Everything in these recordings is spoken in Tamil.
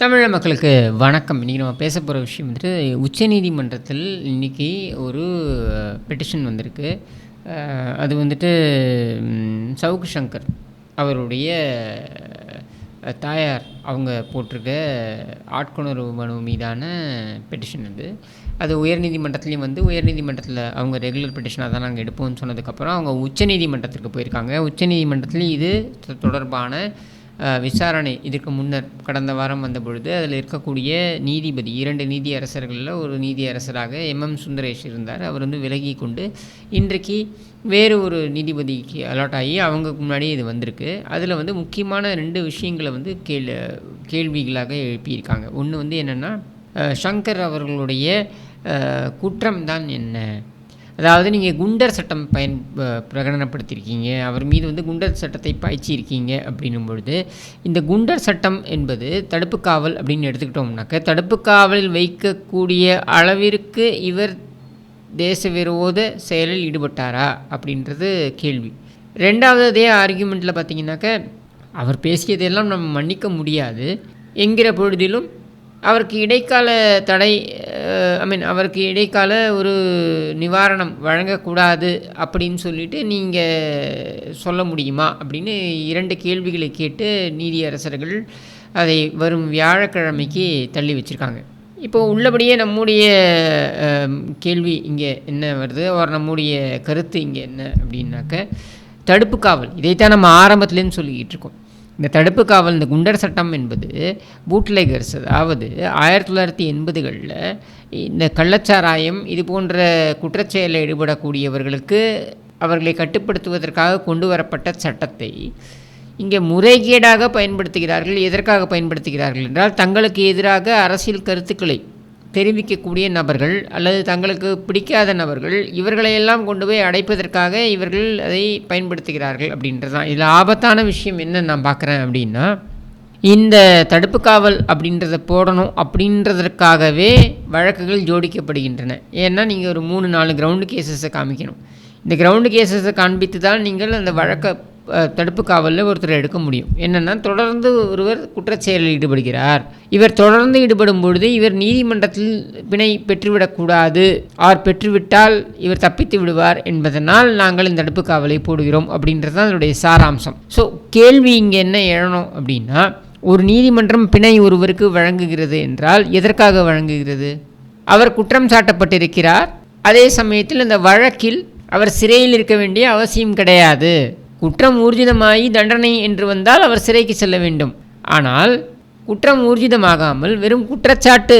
தமிழக மக்களுக்கு வணக்கம். இன்றைக்கி நம்ம பேச போகிற விஷயம் வந்துட்டு உச்சநீதிமன்றத்தில் இன்றைக்கி ஒரு பெட்டிஷன் வந்திருக்கு. அது வந்துட்டு சவுக்கு சங்கர் அவருடைய தாயார் அவங்க போட்டிருக்க ஆட்கொணர்வு மனு மீதான பெட்டிஷன் அது. அது உயர்நீதிமன்றத்துலேயும் வந்து உயர்நீதிமன்றத்தில் அவங்க ரெகுலர் பெட்டிஷனாக தான் நாங்கள் எடுப்போம்னு சொன்னதுக்கப்புறம் அவங்க உச்சநீதிமன்றத்திற்கு போயிருக்காங்க. உச்சநீதிமன்றத்துலேயும் இது தொடர்பான விசாரணை இதற்கு முன்னர் கடந்த வாரம் வந்த பொழுது அதில் இருக்கக்கூடிய நீதிபதி இரண்டு நீதியரசர்களில் ஒரு நீதியரசராக எம்எம் சுந்தரேஷ் இருந்தார். அவர் வந்து விலகி கொண்டு இன்றைக்கு வேறு ஒரு நீதிபதிக்கு அலாட் ஆகி அவங்களுக்கு முன்னாடி இது வந்திருக்கு. அதில் வந்து முக்கியமான ரெண்டு விஷயங்களை வந்து கேள் கேள்விகளாக எழுப்பியிருக்காங்க. ஒன்று வந்து என்னென்னா சங்கர் அவர்களுடைய குற்றம்தான் குற்றம் தான் என்ன? அதாவது நீங்கள் குண்டர் சட்டம் பயன் ப- பிரகடனப்படுத்தியிருக்கீங்க அவர் மீது வந்து குண்டர் சட்டத்தை பாய்ச்சியிருக்கீங்க அப்படின்னும் பொழுது இந்த குண்டர் சட்டம் என்பது தடுப்பு காவல் அப்படின்னு எடுத்துக்கிட்டோம்னாக்க தடுப்பு காவலில் வைக்கக்கூடிய அளவிற்கு இவர் தேச விரோத செயலில் ஈடுபட்டாரா அப்படின்றது கேள்வி. ரெண்டாவது அதே ஆர்கியூமெண்ட்டில் பார்த்தீங்கன்னாக்க அவர் பேசியதெல்லாம் நம்ம மன்னிக்க முடியாது. என்கிற பொழுதிலும் அவருக்கு இடைக்கால தடை ஐ மீன் அவருக்கு இடைக்கால ஒரு நிவாரணம் வழங்கக்கூடாது அப்படின்னு சொல்லிட்டு நீங்கள் சொல்ல முடியுமா? அப்படின்னு இரண்டு கேள்விகளை கேட்டு நீதியரசர்கள் அதை வரும் வியாழக்கிழமைக்கு தள்ளி வச்சுருக்காங்க. இப்போ உள்ளபடியே நம்முடைய கேள்வி இங்கே என்ன வருது? ஒரு நம்முடைய கருத்து இங்கே என்ன அப்படின்னாக்க தடுப்பு காவல். இதைத்தான் நம்ம ஆரம்பத்துலேருந்து சொல்லிக்கிட்டு இருக்கோம். இந்த தடுப்பு காவல் இந்த குண்டர் சட்டம் என்பது பூட்லேகர்ஸ் அதாவது ஆயிரத்தி தொள்ளாயிரத்தி எண்பதுகளில் இந்த கள்ளச்சாராயம் இது போன்ற குற்றச்செயலில் ஈடுபடக்கூடியவர்களுக்கு அவர்களை கட்டுப்படுத்துவதற்காக கொண்டு வரப்பட்ட சட்டத்தை இங்கே முறைகேடாக பயன்படுத்துகிறார்கள் எதற்காக பயன்படுத்துகிறார்கள் என்றால் தங்களுக்கு எதிராக அரசியல் கருத்துக்களை தெரிவிக்கக்கூடிய நபர்கள் அல்லது தங்களுக்கு பிடிக்காத நபர்கள் இவர்களையெல்லாம் கொண்டு போய் அடைப்பதற்காக இவர்கள் அதை பயன்படுத்துகிறார்கள் அப்படின்றது தான் இதில் ஆபத்தான விஷயம் என்ன நான் பார்க்குறேன் அப்படின்னா இந்த தடுப்பு காவல் அப்படின்றத போடணும் அப்படின்றதற்காகவே வழக்குகள் ஜோடிக்கப்படுகின்றன. ஏன்னா நீங்கள் ஒரு மூணு நாலு கிரவுண்டு கேசஸை காமிக்கணும். இந்த கிரவுண்டு கேசஸை காண்பித்து தான் நீங்கள் அந்த வழக்கை தடுப்பு காவலில் ஒருத்தர் எடுக்க முடியும். என்னென்னா தொடர்ந்து ஒருவர் குற்றச்செயலில் ஈடுபடுகிறார். இவர் தொடர்ந்து ஈடுபடும் பொழுது இவர் நீதிமன்றத்தில் பிணை பெற்றுவிடக்கூடாது ஆர் பெற்றுவிட்டால் இவர் தப்பித்து விடுவார் என்பதனால் நாங்கள் இந்த தடுப்பு காவலை போடுகிறோம் அப்படின்றது தான் அதனுடைய சாராம்சம். ஸோ கேள்வி இங்கே என்ன எழணும் அப்படின்னா ஒரு நீதிமன்றம் பிணை ஒருவருக்கு வழங்குகிறது என்றால் எதற்காக வழங்குகிறது? அவர் குற்றம் சாட்டப்பட்டிருக்கிறார். அதே சமயத்தில் இந்த வழக்கில் அவர் சிறையில் இருக்க வேண்டிய அவசியம் கிடையாது. குற்றம் ஊர்ஜிதமாகி தண்டனை என்று வந்தால் அவர் சிறைக்கு செல்ல வேண்டும். ஆனால் குற்றம் ஊர்ஜிதமாகாமல் வெறும் குற்றச்சாட்டு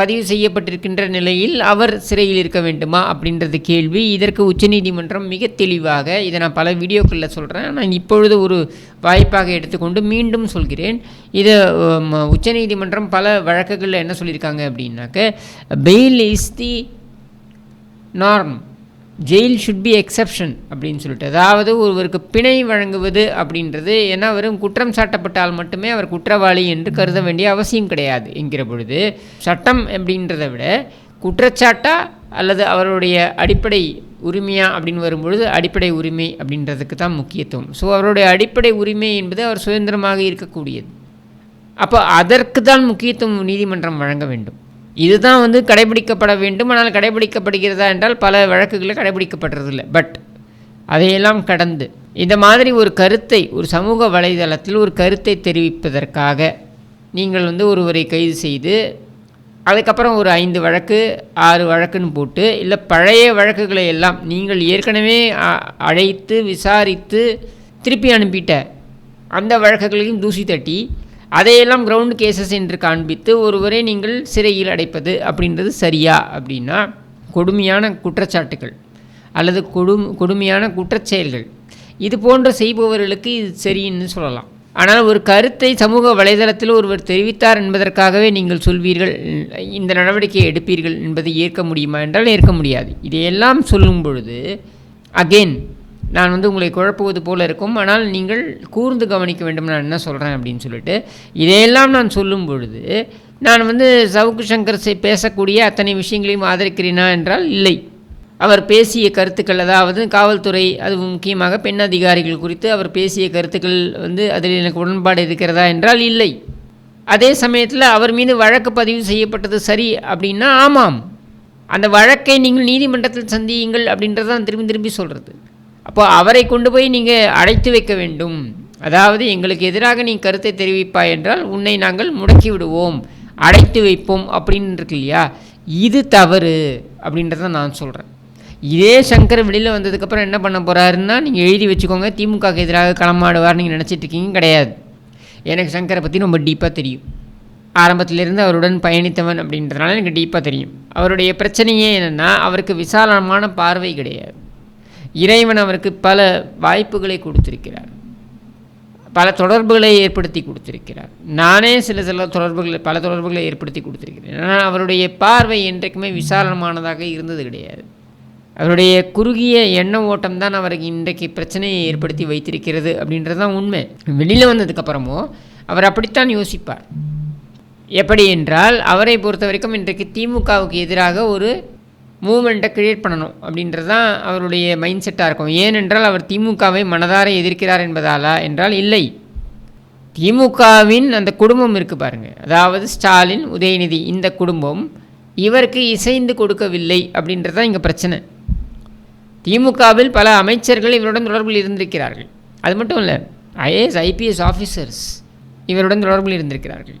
பதிவு செய்யப்பட்டிருக்கின்ற நிலையில் அவர் சிறையில் இருக்க வேண்டுமா அப்படின்றது கேள்வி. இதற்கு உச்சநீதிமன்றம் மிக தெளிவாக இதை நான் பல வீடியோக்களில் சொல்கிறேன் நான் இப்பொழுது ஒரு வாய்ப்பாக எடுத்துக்கொண்டு மீண்டும் சொல்கிறேன். இது உச்சநீதிமன்றம் பல வழக்குகளில் என்ன சொல்லியிருக்காங்க அப்படின்னாக்க bail is the norm jail should be exception அப்படின்னு சொல்லிட்டு அதாவது ஒருவருக்கு பிணை வழங்குவது அப்படின்றது ஏன்னா வெறும் குற்றம் சாட்டப்பட்டால் மட்டுமே அவர் குற்றவாளி என்று கருத வேண்டிய அவசியம் கிடையாது என்கிற பொழுது சட்டம் அப்படின்றத விட குற்றச்சாட்டா அல்லது அவருடைய அடிப்படை உரிமையா அப்படின்னு வரும்பொழுது அடிப்படை உரிமை அப்படின்றதுக்கு தான் முக்கியத்துவம். ஸோ அவருடைய அடிப்படை உரிமை என்பது அவர் சுதந்திரமாக இருக்கக்கூடியது. அப்போ அதற்கு தான் முக்கியத்துவம் நீதிமன்றம் வழங்க வேண்டும். இதுதான் வந்து கடைபிடிக்கப்பட வேண்டும். ஆனால் கடைபிடிக்கப்படுகிறதா என்றால் பல வழக்குகளில் கடைபிடிக்கப்படுறதில்லை. பட் அதையெல்லாம் கடந்து இந்த மாதிரி ஒரு கருத்தை ஒரு சமூக வலைதளத்தில் ஒரு கருத்தை தெரிவிப்பதற்காக நீங்கள் வந்து ஒருவரை கைது செய்து அதுக்கப்புறம் ஒரு ஐந்து வழக்கு ஆறு வழக்குன்னு போட்டு இல்லை பழைய வழக்குகளை எல்லாம் நீங்கள் ஏற்கனவே அ- அழைத்து விசாரித்து திருப்பி அனுப்பிட்ட அந்த வழக்குகளையும் தூசி தட்டி அதையெல்லாம் கிரவுண்ட் கேசஸ் என்று காண்பித்து ஒருவரை நீங்கள் சிறையில் அடைப்பது அப்படின்றது சரியா அப்படின்னா கொடுமையான குற்றச்சாட்டுகள் அல்லது கொடும் கொடுமையான குற்றச்செயல்கள். இது போன்ற செய்பவர்களுக்கு இது சரின்னு சொல்லலாம். ஆனால் ஒரு கருத்தை சமூக வலைதளத்தில் ஒருவர் தெரிவித்தார் என்பதற்காகவே நீங்கள் சொல்வீர்கள் இந்த நடவடிக்கையை எடுப்பீர்கள் என்பதை ஏற்க முடியுமா என்றால் ஏற்க முடியாது. இதையெல்லாம் சொல்லும் பொழுது அகெயின் நான் வந்து உங்களை குழப்புவது போல இருக்கும். ஆனால் நீங்கள் கூர்ந்து கவனிக்க வேண்டும். நான் என்ன சொல்கிறேன் அப்படின்னு சொல்லிட்டு இதையெல்லாம் நான் சொல்லும் பொழுது நான் வந்து சவுக்கு சங்கர் செ- பேசக்கூடிய அத்தனை விஷயங்களையும் ஆதரிக்கிறேனா என்றால் இல்லை. அவர் பேசிய கருத்துக்கள் அதாவது காவல்துறை அது முக்கியமாக பெண் அதிகாரிகள் குறித்து அவர் பேசிய கருத்துக்கள் வந்து அதில் எனக்கு உடன்பாடு இருக்கிறதா என்றால் இல்லை. அதே சமயத்தில் அவர் மீது வழக்கு பதிவு செய்யப்பட்டது சரி அப்படின்னா ஆமாம். அந்த வழக்கை நீங்கள் நீதிமன்றத்தில் சந்தியுங்கள் அப்படின்றது தான் திரும்பி திரும்பி சொல்கிறது அப்போ அவரை கொண்டு போய் நீங்கள் அடைத்து வைக்க வேண்டும். அதாவது எங்களுக்கு எதிராக நீ கருத்தை தெரிவிப்பாய் என்றால் உன்னை நாங்கள் முடக்கி விடுவோம். அடைத்து வைப்போம் அப்படின்னு இருக்கு இல்லையா? இது தவறு அப்படின்றத நான் சொல்கிறேன் இதே சங்கர் வெளியில் வந்ததுக்கப்புறம் என்ன பண்ண போகிறாருன்னா நீங்கள் எழுதி வச்சுக்கோங்க திமுகவுக்கு எதிராக களமாடுவார் நீங்கள் நினச்சிட்டு இருக்கீங்க கிடையாது. எனக்கு சங்கரை பற்றி ரொம்ப டீப்பாக தெரியும். ஆரம்பத்திலிருந்து அவருடன் பயணித்தவன் அப்படின்றதுனால எனக்கு டீப்பாக தெரியும். அவருடைய பிரச்சனையே என்னென்னா அவருக்கு விசாலமான பார்வை கிடையாது. இறைவன் அவருக்கு பல வாய்ப்புகளை கொடுத்திருக்கிறார். பல தொடர்புகளை ஏற்படுத்தி கொடுத்திருக்கிறார். நானே சில சில தொடர்புகளை பல தொடர்புகளை ஏற்படுத்தி கொடுத்திருக்கிறேன். ஆனால் அவருடைய பார்வை என்றைக்குமே விசாலமானதாக இருந்தது கிடையாது. அவருடைய குறுகிய எண்ண ஓட்டம் தான் அவருக்கு இன்றைக்கு பிரச்சனையை ஏற்படுத்தி வைத்திருக்கிறது அப்படின்றது தான் உண்மை. வெளியில் வந்ததுக்கப்புறமோ அவர் அப்படித்தான் யோசிப்பார். எப்படி என்றால் அவரை பொறுத்த வரைக்கும் இன்றைக்கு திமுகவுக்கு எதிராக ஒரு மூமெண்ட்டை கிரியேட் பண்ணணும் அப்படின்றது தான் அவருடைய மைண்ட் செட்டாக இருக்கும். ஏனென்றால் அவர் திமுகவை மனதார எதிர்க்கிறார் என்பதாலா என்றால் இல்லை. திமுகவின் அந்த குடும்பம் இருக்குது பாருங்கள் அதாவது ஸ்டாலின் உதயநிதி இந்த குடும்பம் இவருக்கு இசைந்து கொடுக்கவில்லை அப்படின்றது தான் இங்கே பிரச்சனை. திமுகவில் பல அமைச்சர்கள் இவருடன் தொடர்பில் இருந்திருக்கிறார்கள். அது மட்டும் இல்லை ஐஏஎஸ் ஐபிஎஸ் ஆஃபீஸர்ஸ் இவருடன் தொடர்பில் இருந்திருக்கிறார்கள்.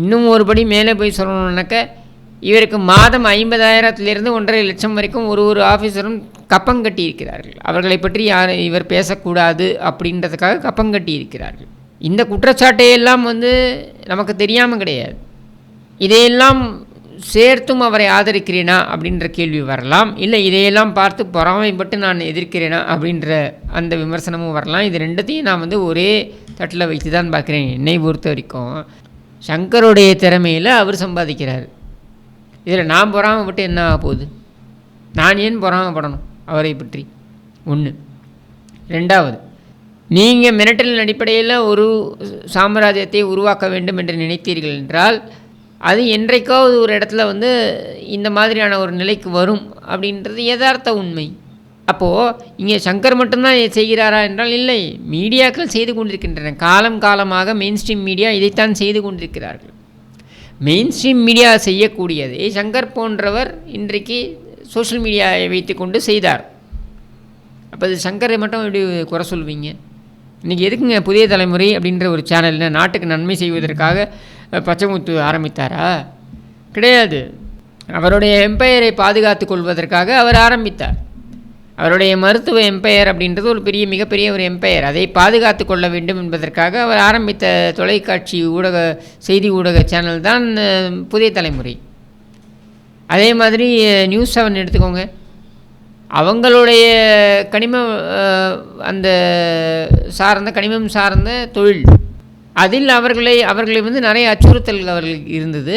இன்னும் ஒருபடி மேலே போய் சொல்லணுன்னாக்க இவருக்கு மாதம் ஐம்பதாயிரத்திலிருந்து ஒன்றரை லட்சம் வரைக்கும் ஒரு ஒரு ஆஃபீஸரும் கப்பங்கட்டி இருக்கிறார்கள் அவர்களை பற்றி யார் இவர் பேசக்கூடாது அப்படின்றதுக்காக கப்பம் கட்டி இருக்கிறார்கள் இந்த குற்றச்சாட்டையெல்லாம் வந்து நமக்கு தெரியாமல் கிடையாது. இதையெல்லாம் சேர்த்தும் அவரை ஆதரிக்கிறேனா அப்படின்ற கேள்வி வரலாம். இல்லை இதையெல்லாம் பார்த்து பொறாமைப்பட்டு நான் எதிர்க்கிறேனா அப்படின்ற அந்த விமர்சனமும் வரலாம். இது ரெண்டத்தையும் நான் வந்து ஒரே தட்டில் வைத்து தான் பார்க்குறேன். என்னை பொறுத்த வரைக்கும் சங்கருடைய திறமையில் அவர் சம்பாதிக்கிறார். இதில் நான் பொறாமப்பட்டு என்ன ஆக போகுது? நான் ஏன் பொறாமப்படணும் அவரை பற்றி? ஒன்று. ரெண்டாவது நீங்கள் மிரட்டலின் அடிப்படையில் ஒரு சாம்ராஜ்யத்தை உருவாக்க வேண்டும் என்று நினைத்தீர்கள் என்றால் அது என்றைக்காவது ஒரு இடத்துல வந்து இந்த மாதிரியான ஒரு நிலைக்கு வரும் அப்படின்றது யதார்த்த உண்மை. அப்போது இங்கே சங்கர் மட்டும்தான் செய்கிறாரா என்றால் இல்லை. மீடியாக்கள் செய்து கொண்டிருக்கின்றன. காலம் காலமாக மெயின் ஸ்ட்ரீம் மீடியா இதைத்தான் செய்து கொண்டிருக்கிறார்கள். மெயின் ஸ்ட்ரீம் மீடியா செய்யக்கூடியதை சங்கர் போன்றவர் இன்றைக்கு சோஷியல் மீடியாவை வைத்துக்கொண்டு செய்தார். அப்போ அது சங்கரை மட்டும் எப்படி குறை சொல்வீங்க? இன்றைக்கி எதுக்குங்க புதிய தலைமுறை அப்படின்ற ஒரு சேனலில் நாட்டுக்கு நன்மை செய்வதற்காக பச்சைமுத்து ஆரம்பித்தாரா? கிடையாது. அவருடைய எம்பையரை பாதுகாத்து கொள்வதற்காக அவர் ஆரம்பித்தார். அவருடைய மருத்துவ எம்பையர் அப்படின்றது ஒரு பெரிய மிகப்பெரிய ஒரு எம்பையர் அதை பாதுகாத்து கொள்ள வேண்டும் என்பதற்காக அவர் ஆரம்பித்த தொலைக்காட்சி ஊடக செய்தி ஊடக சேனல் தான் புதிய தலைமுறை. அதே மாதிரி நியூஸ் செவன் எடுத்துக்கோங்க. அவங்களுடைய கனிம அந்த சார்ந்த கனிமம் சார்ந்த தொழில். அதில் அவர்களை அவர்களை வந்து நிறைய அச்சுறுத்தல்கள் அவர்களுக்கு இருந்தது.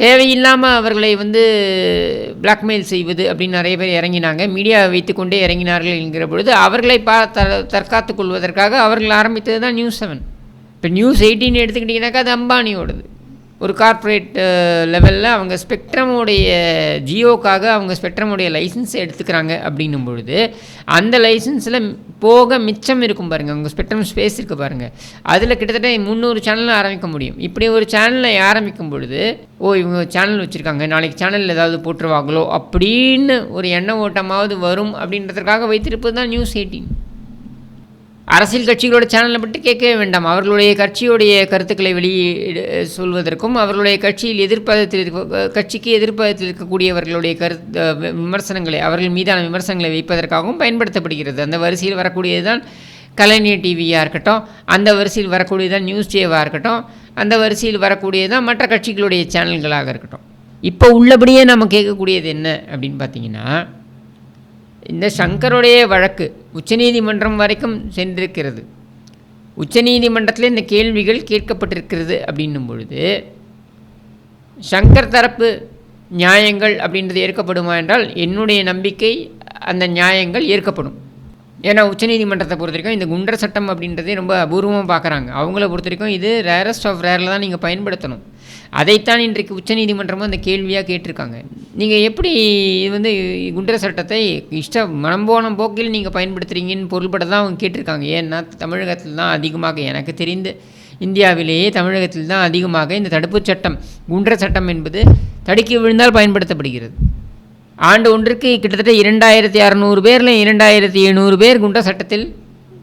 தேவையில்லாமல் அவர்களை வந்து பிளாக்மெயில் செய்வது அப்படின்னு நிறைய பேர் இறங்கினாங்க. மீடியாவை வைத்துக்கொண்டே இறங்கினார்கள் என்கிற பொழுது அவர்களை பா தற்காத்துக் கொள்வதற்காக அவர்கள் ஆரம்பித்தது தான் நியூஸ் செவன் இப்போ நியூஸ் எயிட்டின் எடுத்துக்கிட்டிங்கனாக்கா அது அம்பானியோடது. ஒரு கார்ப்பரேட் லெவலில் அவங்க ஸ்பெக்ட்ரமுடைய ஜியோக்காக அவங்க ஸ்பெக்ட்ரமுடைய லைசன்ஸ் எடுத்துக்கிறாங்க அப்படின்னும் பொழுது அந்த லைசன்ஸில் போக மிச்சம் இருக்கும் பாருங்கள் அவங்க ஸ்பெக்ட்ரம் ஸ்பேஸ் இருக்குது பாருங்கள் அதில் கிட்டத்தட்ட முந்நூறு சேனல் ஆரம்பிக்க முடியும். இப்படி ஒரு சேனலை ஆரம்பிக்கும் பொழுது ஓ இவங்க சேனல் வச்சுருக்காங்க. நாளைக்கு சேனல் ஏதாவது போட்டுருவாங்களோ அப்படின்னு ஒரு எண்ண ஓட்டமாவது வரும் அப்படின்றதுக்காக வைத்திருப்பது தான் நியூஸ் எயிட்டீன் அரசியல் கட்சிகளோட சேனலை பற்றி கேட்கவே வேண்டாம். அவர்களுடைய கட்சியுடைய கருத்துக்களை வெளியிட சொல்வதற்கும் அவர்களுடைய கட்சியில் எதிர்ப்பதத்தில் இருக்க கட்சிக்கு எதிர்ப்பதத்தில் இருக்கக்கூடியவர்களுடைய கருத்து விமர்சனங்களை அவர்கள் மீதான விமர்சனங்களை வைப்பதற்காகவும் பயன்படுத்தப்படுகிறது. அந்த வரிசையில் வரக்கூடியது தான் கலைஞர் டிவியாக இருக்கட்டும் அந்த வரிசையில் வரக்கூடியது தான் நியூஸ் டேவாக இருக்கட்டும் அந்த வரிசையில் வரக்கூடியது தான் மற்ற கட்சிகளுடைய சேனல்களாக இருக்கட்டும். இப்போ உள்ளபடியே நம்ம கேட்கக்கூடியது என்ன அப்படின்னு பார்த்தீங்கன்னா இந்த சங்கருடைய வழக்கு உச்சநீதிமன்றம் வரைக்கும் சென்றிருக்கிறது. உச்சநீதிமன்றத்தில் இந்த கேள்விகள் கேட்கப்பட்டிருக்கிறது அப்படின்னும் பொழுது சங்கர் தரப்பு நியாயங்கள் அப்படின்றது ஏற்கப்படுமா என்றால் என்னுடைய நம்பிக்கை அந்த நியாயங்கள் ஏற்கப்படும். ஏன்னா உச்சநீதிமன்றத்தை பொறுத்த வரைக்கும் இந்த குண்டர் சட்டம் அப்படின்றதே ரொம்ப அபூர்வமாக பார்க்குறாங்க. அவங்கள பொறுத்த வரைக்கும் இது ரேரஸ்ட் ஆஃப் ரேரில் தான் நீங்கள் பயன்படுத்தணும். அதைத்தான் இன்றைக்கு உச்சநீதிமன்றமும் அந்த கேள்வியாக கேட்டிருக்காங்க. நீங்கள் எப்படி இது வந்து குண்டர் சட்டத்தை இஷ்ட மனம்போன போக்கில் நீங்கள் பயன்படுத்துகிறீங்கன்னு பொருள்பட தான் அவங்க கேட்டிருக்காங்க. ஏன்னா தமிழகத்தில் தான் அதிகமாக எனக்கு தெரிந்து இந்தியாவிலேயே தமிழகத்தில் தான் அதிகமாக இந்த தடுப்புச் சட்டம் குண்டர் சட்டம் என்பது தடுக்கி விழுந்தால் பயன்படுத்தப்படுகிறது. ஆண்டு ஒன்றுக்கு கிட்டத்தட்ட இரண்டாயிரத்தி அறநூறு பேரில் இரண்டாயிரத்தி எழுநூறு பேர் குண்ட சட்டத்தில்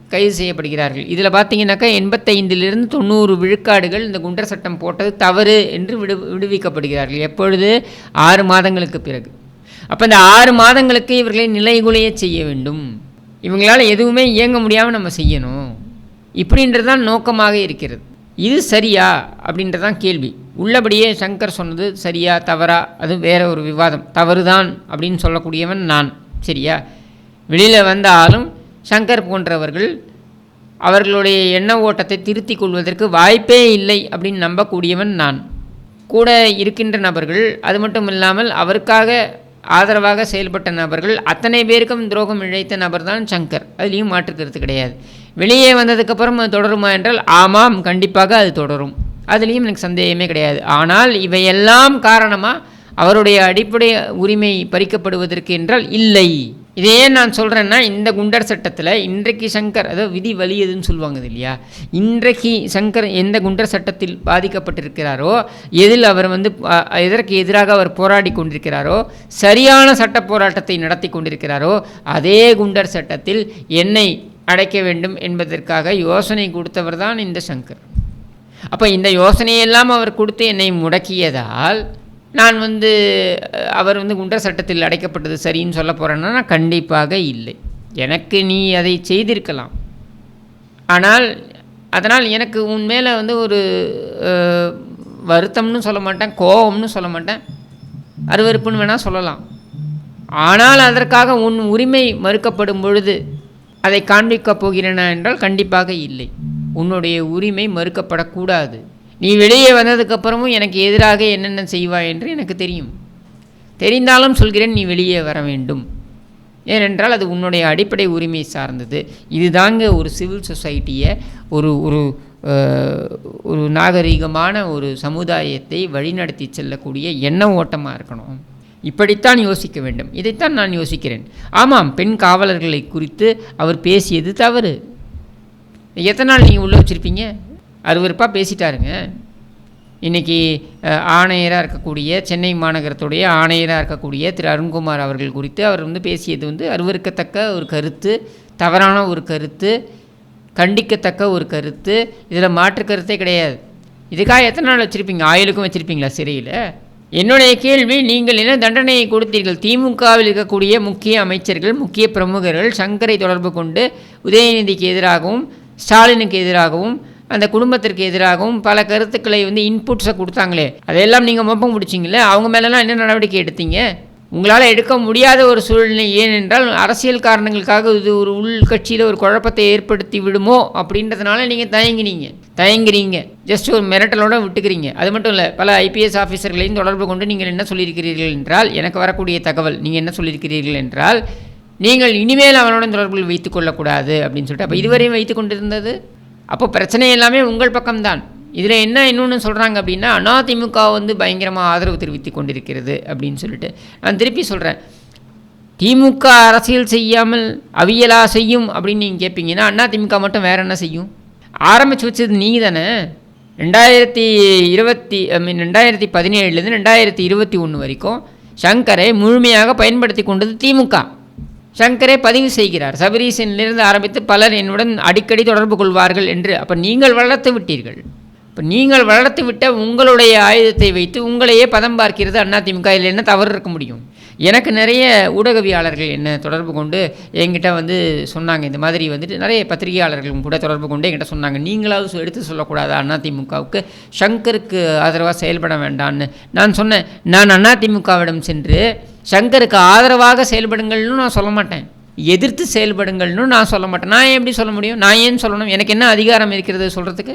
கைது செய்யப்படுகிறார்கள். இதில் பார்த்தீங்கன்னாக்கா எண்பத்தைந்திலிருந்து தொண்ணூறு விழுக்காடுகள் இந்த குண்டர் சட்டம் போட்டது தவறு என்று விடு விடுவிக்கப்படுகிறார்கள். எப்பொழுது? ஆறு மாதங்களுக்கு பிறகு. அப்போ இந்த ஆறு மாதங்களுக்கு இவர்களை நிலைகுலைய செய்ய வேண்டும். இவங்களால் எதுவுமே இயங்க முடியாமல் நம்ம செய்யணும். இப்படின்றது தான் நோக்கமாக இருக்கிறது. இது சரியா? அப்படின்றதான் கேள்வி. உள்ளபடியே சங்கர் சொன்னது சரியா தவறா? அது வேற ஒரு விவாதம். தவறுதான் அப்படின்னு சொல்லக்கூடியவன் நான். சரியா? வெளியில் வந்தாலும் சங்கர் போன்றவர்கள் அவர்களுடைய எண்ண ஓட்டத்தை திருத்திக் கொள்வதற்கு வாய்ப்பே இல்லை அப்படின்னு நம்பக்கூடியவன் நான். கூட இருக்கின்ற நபர்கள் அது மட்டும் இல்லாமல் அவருக்காக ஆதரவாக செயல்பட்ட நபர்கள் அத்தனை பேருக்கும் துரோகம் இழைத்த நபர் தான் சங்கர். அதுலேயும் மாற்றுக்கிறது கிடையாது. வெளியே வந்ததுக்கப்புறம் அது தொடருமா என்றால் ஆமாம் கண்டிப்பாக அது தொடரும். அதுலேயும் எனக்கு சந்தேகமே கிடையாது. ஆனால் இவையெல்லாம் காரணமாக அவருடைய அடிப்படை உரிமை பறிக்கப்படுவதற்கு என்றால் இல்லை. இதே நான் சொல்கிறேன்னா இந்த குண்டர் சட்டத்தில் இன்றைக்கு சங்கர் அதாவது விதி வலியதுன்னு சொல்லுவாங்க இது இல்லையா? இன்றைக்கு சங்கர் எந்த குண்டர் சட்டத்தில் பாதிக்கப்பட்டிருக்கிறாரோ எதில் அவர் வந்து எதற்கு எதிராக அவர் போராடி கொண்டிருக்கிறாரோ சரியான சட்ட போராட்டத்தை நடத்தி கொண்டிருக்கிறாரோ அதே குண்டர் சட்டத்தில் என்னை அடைக்க வேண்டும் என்பதற்காக யோசனை கொடுத்தவர் தான் இந்த சங்கர். அப்போ இந்த யோசனையெல்லாம் அவர் கொடுத்து என்னை முடக்கியதால் நான் வந்து அவர் வந்து குண்டர் சட்டத்தில் அடைக்கப்பட்டது சரின்னு சொல்ல போகிறேன்னா நான் கண்டிப்பாக இல்லை. எனக்கு நீ அதை செய்திருக்கலாம். ஆனால் அதனால் எனக்கு உன் மேலே வந்து ஒரு வருத்தம்னு சொல்ல மாட்டேன் கோபம்னு சொல்ல மாட்டேன். அருவருப்புன்னு வேணால் சொல்லலாம். ஆனால் அதற்காக உன் உரிமை மறுக்கப்படும் பொழுது அதை காண்பிக்கப் போகிறேனா என்றால் கண்டிப்பாக இல்லை. உன்னுடைய உரிமை மறுக்கப்படக்கூடாது. நீ வெளியே வந்ததுக்கப்புறமும் எனக்கு எதிராக என்னென்ன செய்வாய் என்று எனக்கு தெரியும். தெரிந்தாலும் சொல்கிறேன் நீ வெளியே வர வேண்டும். ஏனென்றால் அது உன்னுடைய அடிப்படை உரிமை சார்ந்தது. இதுதாங்க ஒரு சிவில் சொசைட்டியை ஒரு ஒரு ஒரு நாகரிகமான ஒரு சமுதாயத்தை வழிநடத்தி செல்லக்கூடிய எண்ண ஓட்டமாக இருக்கணும். இப்படித்தான் யோசிக்க வேண்டும். இதைத்தான் நான் யோசிக்கிறேன். ஆமாம் பெண் காவலர்களை குறித்து அவர் பேசியது தவறு. எத்தனை நாள் நீங்கள் உள்ளே வச்சுருப்பீங்க? அருவருப்பாக பேசிட்டாருங்க. இன்றைக்கி ஆணையராக இருக்கக்கூடிய சென்னை மாநகரத்துடைய ஆணையராக இருக்கக்கூடிய திரு அருண்குமார் அவர்கள் குறித்து அவர் வந்து பேசியது வந்து அருவருக்கத்தக்க ஒரு கருத்து தவறான ஒரு கருத்து கண்டிக்கத்தக்க ஒரு கருத்து. இதில் மாற்று கருத்தே கிடையாது. இதுக்காக எத்தனை நாள் வச்சுருப்பீங்க? ஆயுளுக்கும் வச்சுருப்பீங்களா சிறையில்? என்னுடைய கேள்வி நீங்கள் என்ன தண்டனையை கொடுத்தீர்கள்? திமுகவில் இருக்கக்கூடிய முக்கிய அமைச்சர்கள் முக்கிய பிரமுகர்கள் சங்கரை தொடர்பு கொண்டு உதயநிதிக்கு எதிராகவும் ஸ்டாலினுக்கு எதிராகவும் அந்த குடும்பத்திற்கு எதிராகவும் பல கருத்துக்களை வந்து இன்புட்ஸை கொடுத்தாங்களே. அதையெல்லாம் நீங்கள் மொப்பம் பிடிச்சிங்களே அவங்க மேலெல்லாம் என்ன நடவடிக்கை எடுத்தீங்க? உங்களால் எடுக்க முடியாத ஒரு சூழ்நிலை ஏனென்றால் அரசியல் காரணங்களுக்காக இது ஒரு உள்கட்சியில் ஒரு குழப்பத்தை ஏற்படுத்தி விடுமோ அப்படின்றதுனால நீங்கள் தயங்கினீங்க. தயங்குறீங்க ஜஸ்ட் ஒரு மிரட்டலோட விட்டுக்கிறீங்க. அது மட்டும் இல்லை பல ஐபிஎஸ் ஆஃபீஸர்களையும் தொடர்பு கொண்டு நீங்கள் என்ன சொல்லியிருக்கிறீர்கள் என்றால் எனக்கு வரக்கூடிய தகவல் நீங்கள் என்ன சொல்லியிருக்கிறீர்கள் என்றால் நீங்கள் இனிமேல் அவனுடன் தொடர்பில் வைத்துக் கொள்ளக்கூடாது அப்படின்னு சொல்லிட்டு அப்போ இதுவரையும் வைத்து கொண்டிருந்தது? அப்போ பிரச்சனை எல்லாமே உங்கள் பக்கம்தான். இதில் என்ன இன்னொன்று சொல்கிறாங்க அப்படின்னா அதிமுக வந்து பயங்கரமாக ஆதரவு தெரிவித்து கொண்டிருக்கிறது அப்படின்னு சொல்லிட்டு நான் திருப்பி சொல்கிறேன் திமுக அரசியல் செய்யாமல் அவியலா செய்யும் அப்படின்னு நீங்கள் கேட்பீங்கன்னா அதிமுக மட்டும் வேற என்ன செய்யும்? ஆரம்பித்து வச்சது நீங்கள் தானே? ரெண்டாயிரத்தி இருபத்தி ஐ மீன் ரெண்டாயிரத்தி பதினேழுலேருந்து ரெண்டாயிரத்தி இருபத்தி ஒன்று வரைக்கும் சங்கரை முழுமையாக பயன்படுத்தி கொண்டது திமுக. சங்கரே பதிவு செய்கிறார். சபரீசனிலிருந்து ஆரம்பித்து பலர் என்னுடன் அடிக்கடி தொடர்பு கொள்வார்கள் என்று. அப்போ நீங்கள் வளர்த்து விட்டீர்கள். இப்போ நீங்கள் வளர்த்து விட்ட உங்களுடைய ஆயுதத்தை வைத்து உங்களையே பதம் பார்க்கிறது அதிமுக இதில் என்ன தவறு இருக்க முடியும்? எனக்கு நிறைய ஊடகவியாளர்கள் என்ன தொடர்பு கொண்டு என்கிட்ட வந்து சொன்னாங்க. இந்த மாதிரி வந்துட்டு நிறைய பத்திரிகையாளர்களும் கூட தொடர்பு கொண்டு என்கிட்ட சொன்னாங்க. நீங்களாவது எடுத்து சொல்லக்கூடாது அதிமுகவுக்கு சங்கருக்கு ஆதரவாக செயல்பட வேண்டான்னு நான் சொன்னேன். நான் அதிமுகவிடம் சென்று சங்கருக்கு ஆதரவாக செயல்படுங்கள்னு நான் சொல்ல மாட்டேன். எதிர்த்து செயல்படுங்கள்னு நான் சொல்ல மாட்டேன். நான் ஏன் எப்படி சொல்ல முடியும்? நான் ஏன் சொல்லணும்? எனக்கு என்ன அதிகாரம் இருக்கிறது சொல்கிறதுக்கு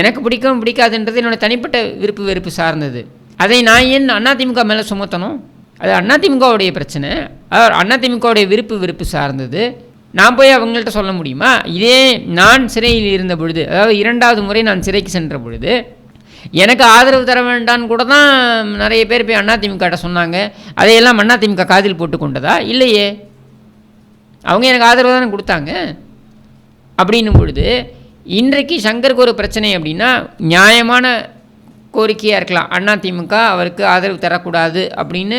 எனக்கு பிடிக்கும் பிடிக்காதுன்றது என்னோட தனிப்பட்ட விருப்பு வெறுப்பு சார்ந்தது. அதை நான் ஏன் அதிமுக மேலே சுமத்தணும்? அது அதிமுகவுடைய பிரச்சனை. அதிமுகவுடைய விருப்பு வெறுப்பு சார்ந்தது. நான் போய் அவங்கள்ட்ட சொல்ல முடியுமா? இதே நான் சிறையில் இருந்த பொழுது அதாவது இரண்டாவது முறை நான் சிறைக்கு சென்ற பொழுது எனக்கு ஆதரவு தர வேண்டான்னு கூட தான் நிறைய பேர் போய் அதிமுகட்ட சொன்னாங்க. அதையெல்லாம் அதிமுக காதில் போட்டு கொண்டதா? இல்லையே. அவங்க எனக்கு ஆதரவு தானே கொடுத்தாங்க. அப்படின்னும் பொழுது இன்றைக்கு சங்கருக்கு ஒரு பிரச்சனை அப்படின்னா நியாயமான கோரிக்கையாக இருக்கலாம். அதிமுக அவருக்கு ஆதரவு தரக்கூடாது அப்படின்னு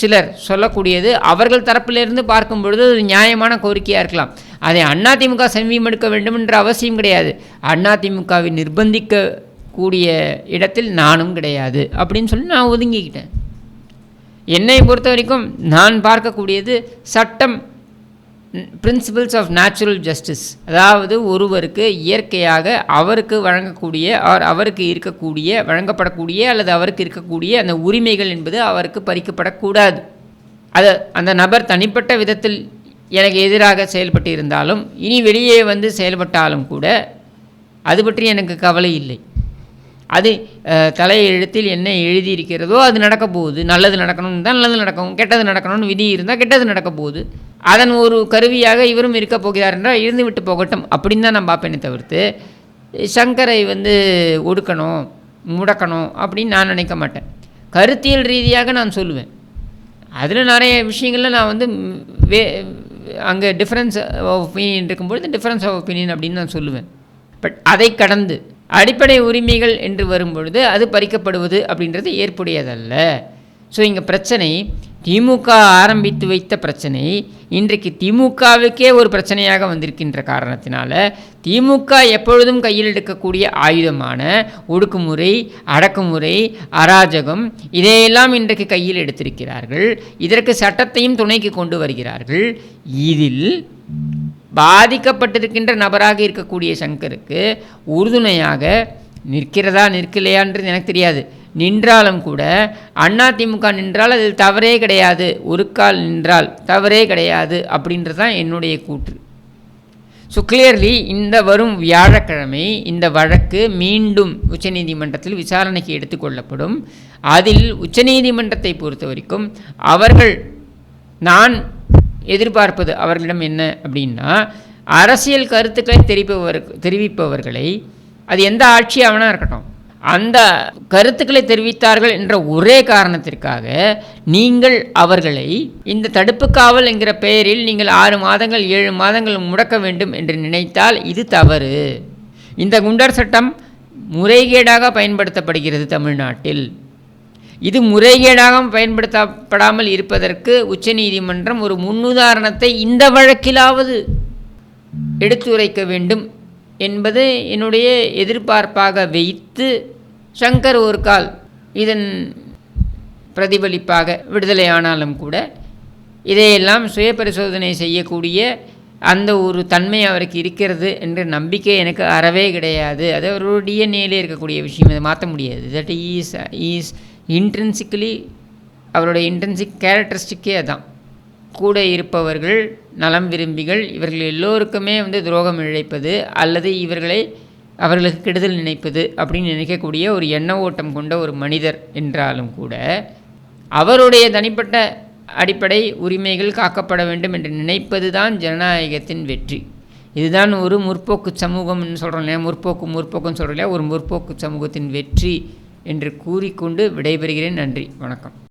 சிலர் சொல்லக்கூடியது. அவர்கள் தரப்பிலிருந்து பார்க்கும் பொழுது ஒரு நியாயமான கோரிக்கையாக இருக்கலாம். அதை அதிமுக செவியம் எடுக்க வேண்டும் என்ற அவசியம் கிடையாது. அதிமுகவை நிர்பந்திக்க கூடிய இடத்தில் நானும் கிடையாது அப்படின்னு சொல்லி நான் ஒதுங்கிக்கிட்டேன். என்னை பொறுத்த வரைக்கும் நான் பார்க்கக்கூடியது சட்டம் பிரின்சிபிள்ஸ் ஆஃப் நேச்சுரல் ஜஸ்டிஸ் அதாவது ஒருவருக்கு இயற்கையாக அவருக்கு வழங்கக்கூடிய அவர் அவருக்கு இருக்கக்கூடிய வழங்கப்படக்கூடிய அல்லது அவருக்கு இருக்கக்கூடிய அந்த உரிமைகள் என்பது அவருக்கு பறிக்கப்படக்கூடாது. அது அந்த நபர் தனிப்பட்ட விதத்தில் எனக்கு எதிராக செயல்பட்டு இருந்தாலும் இனி வெளியே வந்து செயல்பட்டாலும் கூட அது பற்றி எனக்கு கவலை இல்லை. அது தலையெழுத்தில் எழுத்தில் என்ன எழுதியிருக்கிறதோ அது நடக்க போகுது. நல்லது நடக்கணும்னு தான் நல்லது நடக்கும் கெட்டது நடக்கணும்னு விதி இருந்தால் கெட்டது நடக்க போகுது. அதன் ஒரு கருவியாக இவரும் இருக்க போகிறார் என்றால் இருந்து விட்டு போகட்டும் அப்படின்னு தான் நான் பார்ப்பேனே தவிர்த்து சங்கரை வந்து ஒடுக்கணும் முடக்கணும் அப்படின்னு நான் நினைக்க மாட்டேன். கருத்தியல் ரீதியாக நான் சொல்லுவேன். அதில் நிறைய விஷயங்களில் நான் வந்து வே அங்கே டிஃப்ரென்ஸ் ஆஃப் ஒப்பீனியன் இருக்கும்பொழுது டிஃப்ரென்ஸ் ஆஃப் ஒப்பீனியன் அப்படின்னு நான் சொல்லுவேன். பட் அதை கடந்து அடிப்படை உரிமைகள் என்று வரும்பொழுது அது பறிக்கப்படுவது அப்படின்றது ஏற்புடையதல்ல. ஸோ இங்கே பிரச்சனை திமுக ஆரம்பித்து வைத்த பிரச்சனை இன்றைக்கு திமுகவுக்கே ஒரு பிரச்சனையாக வந்திருக்கின்ற காரணத்தினால திமுக எப்பொழுதும் கையில் எடுக்கக்கூடிய ஆயுதமான ஒடுக்குமுறை அடக்குமுறை அராஜகம் இதையெல்லாம் இன்றைக்கு கையில் எடுத்திருக்கிறார்கள். இதற்கு சட்டத்தையும் துணைக்கு கொண்டு வருகிறார்கள். இதில் பாதிக்கப்பட்டிருக்கின்ற நபராக இருக்கக்கூடிய சங்கருக்கு உறுதுணையாக நிற்கிறதா நிற்கலையான்றது எனக்கு தெரியாது. நின்றாலும் கூட அண்ணா திமுக நின்றால் அதில் தவறே கிடையாது. ஒரு கால் நின்றால் தவறே கிடையாது அப்படின்றது தான் என்னுடைய கூற்று. ஸோ கிளியர்லி இந்த வரும் வியாழக்கிழமை இந்த வழக்கு மீண்டும் உச்சநீதிமன்றத்தில் விசாரணைக்கு எடுத்துக்கொள்ளப்படும் அதில் உச்சநீதிமன்றத்தை பொறுத்த வரைக்கும் அவர்கள் நான் எதிர்பார்ப்பது அவர்களிடம் என்ன அப்படின்னா அரசியல் கருத்துக்களை தெரிவிப்பவர் தெரிவிப்பவர்களை அது எந்த ஆட்சியாகனா இருக்கட்டும் அந்த கருத்துக்களை தெரிவித்தார்கள் என்ற ஒரே காரணத்திற்காக நீங்கள் அவர்களை இந்த தடுப்பு காவல் என்கிற பெயரில் நீங்கள் ஆறு மாதங்கள் ஏழு மாதங்கள் முடக்க வேண்டும் என்று நினைத்தால் இது தவறு. இந்த குண்டர் சட்டம் முறைகேடாக பயன்படுத்தப்படுகிறது தமிழ்நாட்டில். இது முறைகேடாக பயன்படுத்தப்படாமல் இருப்பதற்கு உச்சநீதிமன்றம் ஒரு முன்னுதாரணத்தை இந்த வழக்கிலாவது எடுத்துரைக்க வேண்டும் என்பது என்னுடைய எதிர்பார்ப்பாக வைத்து சங்கர் ஒரு கால் இதன் பிரதிபலிப்பாக விடுதலை ஆனாலும் கூட இதையெல்லாம் சுய பரிசோதனை செய்யக்கூடிய அந்த ஒரு தன்மை அவருக்கு இருக்கிறது என்ற நம்பிக்கை எனக்கு அறவே கிடையாது. அது அவருடைய டிஎன்ஏலே இருக்கக்கூடிய விஷயம். அதை மாற்ற முடியாது. தட் ஈஸ் ஈஸ் இன்ட்ரென்சிக்கலி அவருடைய இன்ட்ரென்சிக் கேரக்டரிஸ்டிக்கே அதான். கூட இருப்பவர்கள் நலம் விரும்பிகள் இவர்கள் எல்லோருக்குமே வந்து துரோகம் இழைப்பது அல்லது இவர்களை அவர்களுக்கு கெடுதல் நினைப்பது அப்படின்னு நினைக்கக்கூடிய ஒரு எண்ண ஓட்டம் கொண்ட ஒரு மனிதர் என்றாலும் கூட அவருடைய தனிப்பட்ட அடிப்படை உரிமைகள் காக்கப்பட வேண்டும் என்று நினைப்பது தான் ஜனநாயகத்தின் வெற்றி. இதுதான் ஒரு முற்போக்கு சமூகம்னு சொல்கிறோம் இல்லையா? முற்போக்கு முற்போக்குன்னு சொல்கிறோம் இல்லையா? ஒரு முற்போக்கு சமூகத்தின் வெற்றி. என்று கூறிக்கொண்டு விடைபெறுகிறேன். நன்றி. வணக்கம்.